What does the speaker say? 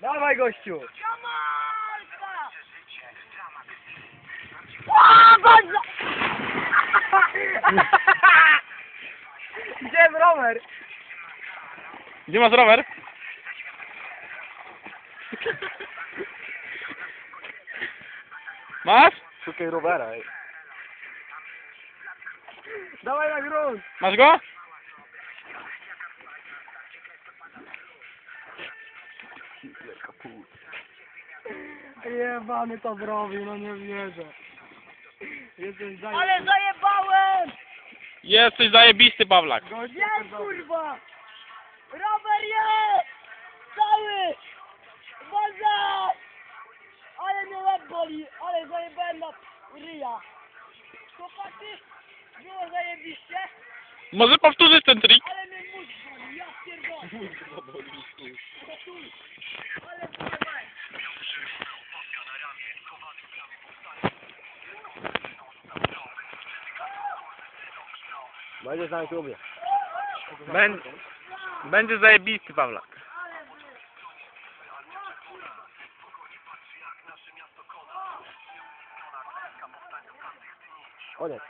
Dawaj gościu! Gdzie jest rower? Gdzie masz rower? Masz? Szukaj rowera. Dawaj na grunt! Masz go? Jebany to zrobił, no nie wierzę. Jesteś za... Ale zajebałem! Jesteś zajebisty, Pawlak. Gościu, Jest kurwa! Rower jest! Cały! Boże! Ale mnie łeb boli, ale zajebałem na ryja. Chłopacy, było zajebiście, Może powtórzyć ten trik? ale mnie mózg boli, ja pierdolę. Ale zajebałem. Będziesz na YouTubie. Bę- Będzie zajebisty, Pawlak. Koniec.